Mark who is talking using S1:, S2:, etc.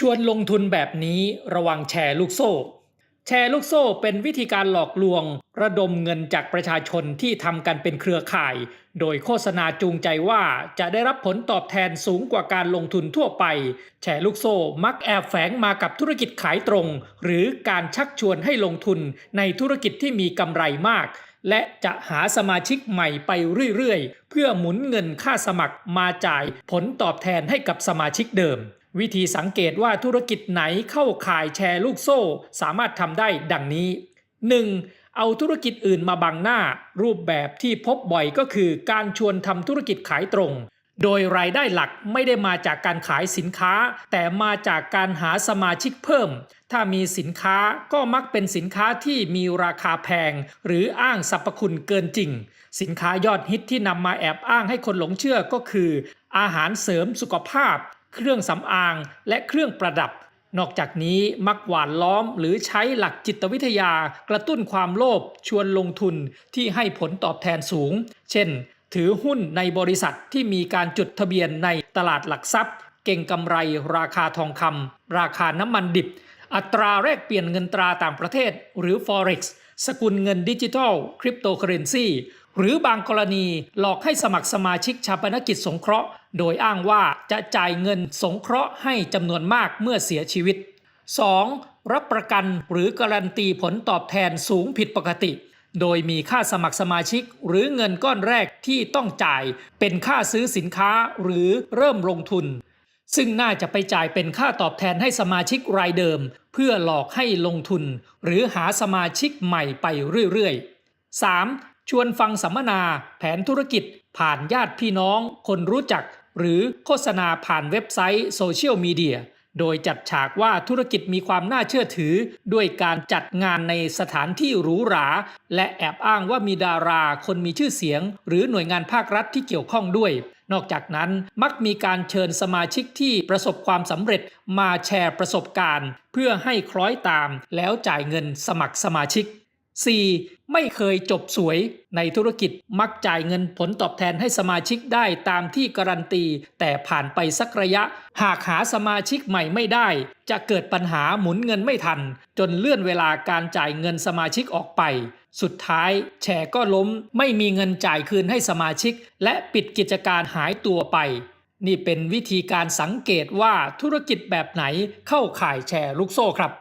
S1: ชวนลงทุนแบบนี้ระวังแชร์ลูกโซ่ แชร์ลูกโซ่เป็นวิธีการหลอกลวง ระดมเงินจากประชาชนที่ทำกันเป็นเครือข่าย โดยโฆษณาจูงใจว่าจะได้รับผลตอบแทนสูงกว่าการลงทุนทั่วไป แชร์ลูกโซ่มักแอบแฝงมากับธุรกิจขายตรง หรือการชักชวนให้ลงทุนในธุรกิจที่มีกำไรมากและจะหาสมาชิกใหม่ไปเรื่อยๆ เพื่อหมุนเงินค่าสมัครมาจ่ายผลตอบแทนให้กับสมาชิกเดิม วิธีสังเกตว่าธุรกิจไหนเข้าข่ายแชร์ลูกโซ่ สามารถทำได้ดังนี้ 1. เอาธุรกิจอื่นมาบังหน้า รูปแบบที่พบบ่อยก็คือการชวนทำธุรกิจขายตรง โดยรายได้หลักไม่ได้มาจากการขายสินค้า แต่มาจากการหาสมาชิกเพิ่ม ถ้ามีสินค้าก็มักเป็นสินค้าที่มีราคาแพง หรืออ้างสรรพคุณเกินจริง สินค้ายอดฮิตที่นำมาแอบอ้างให้คนหลงเชื่อก็คือ อาหารเสริมสุขภาพ เครื่องสำอาง และเครื่องประดับ นอกจากนี้มักหวานล้อมหรือใช้หลักจิตวิทยากระตุ้นความโลภชวนลงทุนที่ให้ผลตอบแทนสูง เช่น ถือหุ้นในบริษัทที่มีการจดทะเบียนในตลาดหลักทรัพย์ เก่งกำไรราคาทองคำราคาน้ำมันดิบ อัตราแลกเปลี่ยนเงินตราต่างประเทศ หรือ forex สกุลเงินดิจิทัลคริปโตเคอเรนซี หรือบางกรณีหลอกให้สมัครสมาชิกชาปนกิจสงเคราะห์ โดยอ้างว่าจะจ่ายเงินสงเคราะห์ให้จำนวนมากเมื่อเสียชีวิต 2. รับประกันหรือการันตีผลตอบแทนสูงผิดปกติ โดยมีค่าสมัครสมาชิกหรือเงินก้อนแรกที่ต้องจ่าย เป็นค่าซื้อสินค้าหรือเริ่มลงทุน ซึ่งน่าจะไปจ่ายเป็นค่าตอบแทนให้สมาชิกรายเดิม เพื่อหลอกให้ลงทุน หรือหาสมาชิกใหม่ไปเรื่อยๆ 3. ชวนฟังสัมมนาแผนธุรกิจ ผ่านญาติพี่น้อง คนรู้จัก หรือโฆษณาผ่านเว็บไซต์โซเชียลมีเดียโดยจัดฉากว่าธุรกิจมีความน่าเชื่อถือ ด้วยการจัดงานในสถานที่หรูหรา และแอบอ้างว่ามีดาราคนมีชื่อเสียง หรือหน่วยงานภาครัฐที่เกี่ยวข้องด้วย นอกจากนั้นมักมีการเชิญสมาชิกที่ประสบความสำเร็จมาแชร์ประสบการณ์ เพื่อให้คล้อยตามแล้วจ่ายเงินสมัครสมาชิก 4. ไม่เคยจบสวยในธุรกิจมักจ่ายเงินผลตอบแทนให้สมาชิกได้ตามที่การันตี แต่ผ่านไปสักระยะ หากหาสมาชิกใหม่ไม่ได้ จะเกิดปัญหาหมุนเงินไม่ทัน จนเลื่อนเวลาการจ่ายเงินสมาชิกออกไป สุดท้ายแชร์ก็ล้มไม่มีเงินจ่ายคืนให้สมาชิก และปิดกิจการหายตัวไป นี่เป็นวิธีการสังเกตว่าธุรกิจแบบไหนเข้าข่ายแชร์ลูกโซ่ครับ